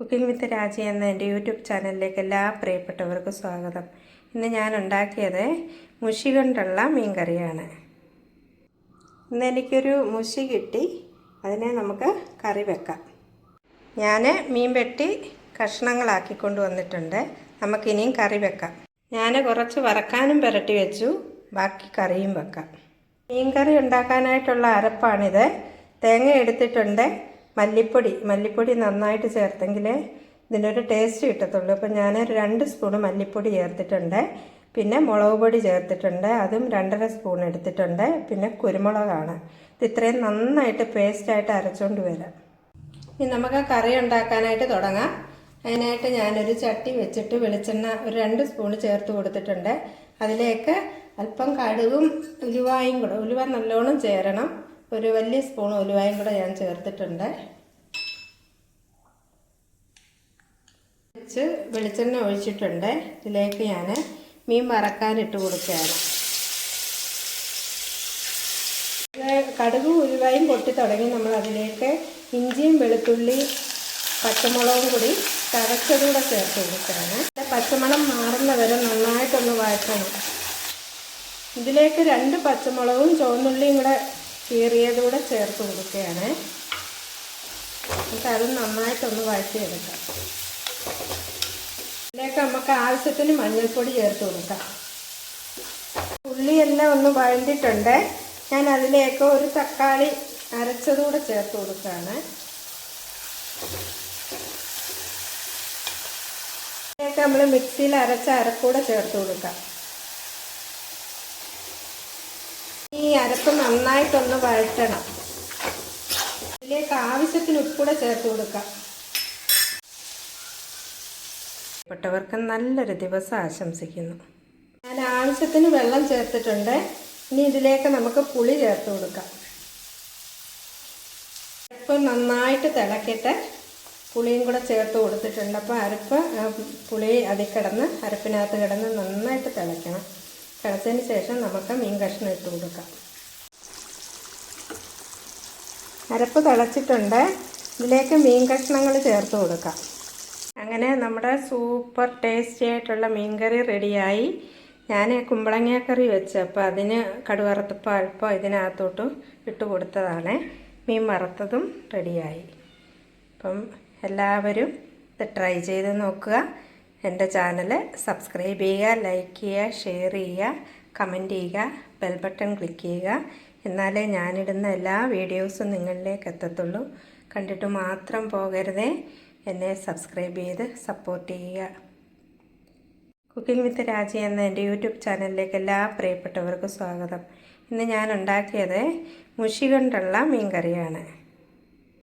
Cooking വിത്ത് രാജി എന്ന എന്റെ യൂട്യൂബ് ചാനലിലേക്ക് എല്ലാ പ്രിയപ്പെട്ടവർക്കും സ്വാഗതം. ഇന്ന് ഞാൻ ഉണ്ടാക്കിയത് മുഷി കൊണ്ടുള്ള മീൻ കറിയാണ് ഇന്ന് എനിക്കൊരു മുഷി കിട്ടി. അതിനെ നമുക്ക് കറി വെക്കാം. ഞാൻ മീൻ വെട്ടി കഷ്ണങ്ങളാക്കി കൊണ്ടുവന്നിട്ടുണ്ട്. നമുക്കിനിയും കറി വെക്കാം. ഞാൻ കുറച്ച് വറക്കാനും പുരട്ടി വെച്ചു. ബാക്കി കറിയും വെക്കാം. മീൻ കറി ഉണ്ടാക്കാനായിട്ടുള്ള അരപ്പാണിത്. തേങ്ങ എടുത്തിട്ടുണ്ട്. മല്ലിപ്പൊടി മല്ലിപ്പൊടി നന്നായിട്ട് ചേർത്തെങ്കിലേ ഇതിനൊരു ടേസ്റ്റ് കിട്ടത്തുള്ളൂ. അപ്പോൾ ഞാൻ രണ്ട് സ്പൂണ് മല്ലിപ്പൊടി ചേർത്തിട്ടുണ്ട്. പിന്നെ മുളക് പൊടി ചേർത്തിട്ടുണ്ട്. അതും രണ്ടര സ്പൂൺ എടുത്തിട്ടുണ്ട്. പിന്നെ കുരുമുളകാണ്. ഇത് ഇത്രയും നന്നായിട്ട് പേസ്റ്റായിട്ട് അരച്ചുകൊണ്ട് വരാം. ഇനി നമുക്ക് കറി ഉണ്ടാക്കാനായിട്ട് തുടങ്ങാം. അതിനായിട്ട് ഞാനൊരു ചട്ടി വെച്ചിട്ട് വെളിച്ചെണ്ണ ഒരു രണ്ട് സ്പൂണ് ചേർത്ത് കൊടുത്തിട്ടുണ്ട്. അതിലേക്ക് അല്പം കടുകും ഉലുവായും കൂടെ ഉലുവ നല്ലോണം ചേരണം. ഒരു വലിയ സ്പൂൺ ഉലുവായും കൂടെ ഞാൻ ചേർത്തിട്ടുണ്ട്. വെച്ച് വെളിച്ചെണ്ണ ഒഴിച്ചിട്ടുണ്ട്. ഇതിലേക്ക് ഞാൻ മീൻ വറക്കാനിട്ട് കൊടുക്കുകയാണ്. കടുകും ഉലുവായും പൊട്ടി തുടങ്ങി. നമ്മൾ അതിലേക്ക് ഇഞ്ചിയും വെളുത്തുള്ളി പച്ചമുളകും കൂടി ചതച്ചതുകൂടെ ചേർത്ത് കൊടുക്കുകയാണ്. പച്ചമുളം മാറുന്നവരെ നന്നായിട്ടൊന്ന് വഴറ്റണം. ഇതിലേക്ക് രണ്ട് പച്ചമുളകും ചുവന്നുള്ളിയും കൂടെ കീറിയതുകൂടെ ചേർത്ത് കൊടുക്കുകയാണ്. എന്നിട്ട് അത് നന്നായിട്ടൊന്ന് വഴറ്റിയെടുക്കാം. ഇതിലേക്ക് നമുക്ക് ആവശ്യത്തിന് മഞ്ഞൾപ്പൊടി ചേർത്ത് കൊടുക്കാം. ഉള്ളിയെല്ലാം ഒന്ന് വഴണ്ടിട്ടുണ്ട്. ഞാൻ അതിലേക്ക് ഒരു തക്കാളി അരച്ചതുകൂടെ ചേർത്ത് കൊടുക്കുകയാണ്. ഇതിലേക്ക് നമ്മൾ മിക്സിയിൽ അരച്ച അരക്കൂടെ ചേർത്ത് കൊടുക്കാം. ഈ അരപ്പ് നന്നായിട്ടൊന്ന് വഴറ്റണം. ഇതിലേക്ക് ആവശ്യത്തിന് ഉപ്പൂടെ ചേർത്ത് കൊടുക്കാം. പെട്ടവർക്ക് നല്ലൊരു ദിവസം ആശംസിക്കുന്നു. ഞാൻ ആവശ്യത്തിന് വെള്ളം ചേർത്തിട്ടുണ്ട്. ഇനി ഇതിലേക്ക് നമുക്ക് പുളി ചേർത്ത് കൊടുക്കാം. അരപ്പ് നന്നായിട്ട് തിളക്കിയിട്ട് പുളിയും കൂടെ ചേർത്ത് കൊടുത്തിട്ടുണ്ട്. അപ്പോൾ അരപ്പ് പുളി അതിൽ കിടന്ന് അരപ്പിനകത്ത് കിടന്ന് നന്നായിട്ട് തിളയ്ക്കണം. തിളച്ചതിന് ശേഷം നമുക്ക് മീൻ കഷ്ണം ഇട്ട് കൊടുക്കാം. അരപ്പ് തിളച്ചിട്ടുണ്ട്. ഇതിലേക്ക് മീൻ കഷ്ണങ്ങൾ ചേർത്ത് കൊടുക്കാം. അങ്ങനെ നമ്മുടെ സൂപ്പർ ടേസ്റ്റി ആയിട്ടുള്ള മീൻകറി റെഡിയായി. ഞാൻ കുമ്പളങ്ങാക്കറി കറി വെച്ച് അപ്പോൾ അതിന് കടുവറുത്തപ്പോൾ അല്പം ഇതിനകത്തോട്ട് ഇട്ട് കൊടുത്തതാണ്. മീൻ വറുത്തതും റെഡിയായി. അപ്പം എല്ലാവരും ഇത് ട്രൈ ചെയ്ത് നോക്കുക. എന്റെ ചാനൽ സബ്സ്ക്രൈബ് ചെയ്യുക ലൈക്ക് ചെയ്യുക ഷെയർ ചെയ്യുക കമന്റ് ചെയ്യുക ബെൽ ബട്ടൺ ക്ലിക്ക് ചെയ്യുക. എന്നാലേ ഞാനിടുന്ന എല്ലാ വീഡിയോസും നിങ്ങളിലേക്ക് എത്തത്തുള്ളൂ. കണ്ടിട്ട് മാത്രം പോകരുതേ. എന്നെ സബ്സ്ക്രൈബ് ചെയ്ത് സപ്പോർട്ട് ചെയ്യുക. കുക്കിംഗ് വിത്ത് രാജി എന്ന എന്റെ യൂട്യൂബ് ചാനലിലേക്ക് എല്ലാ പ്രിയപ്പെട്ടവർക്കും സ്വാഗതം. ഇന്ന് ഞാൻ ഉണ്ടാക്കിയത് മുഷി കൊണ്ടുള്ള മീൻ കറിയാണ്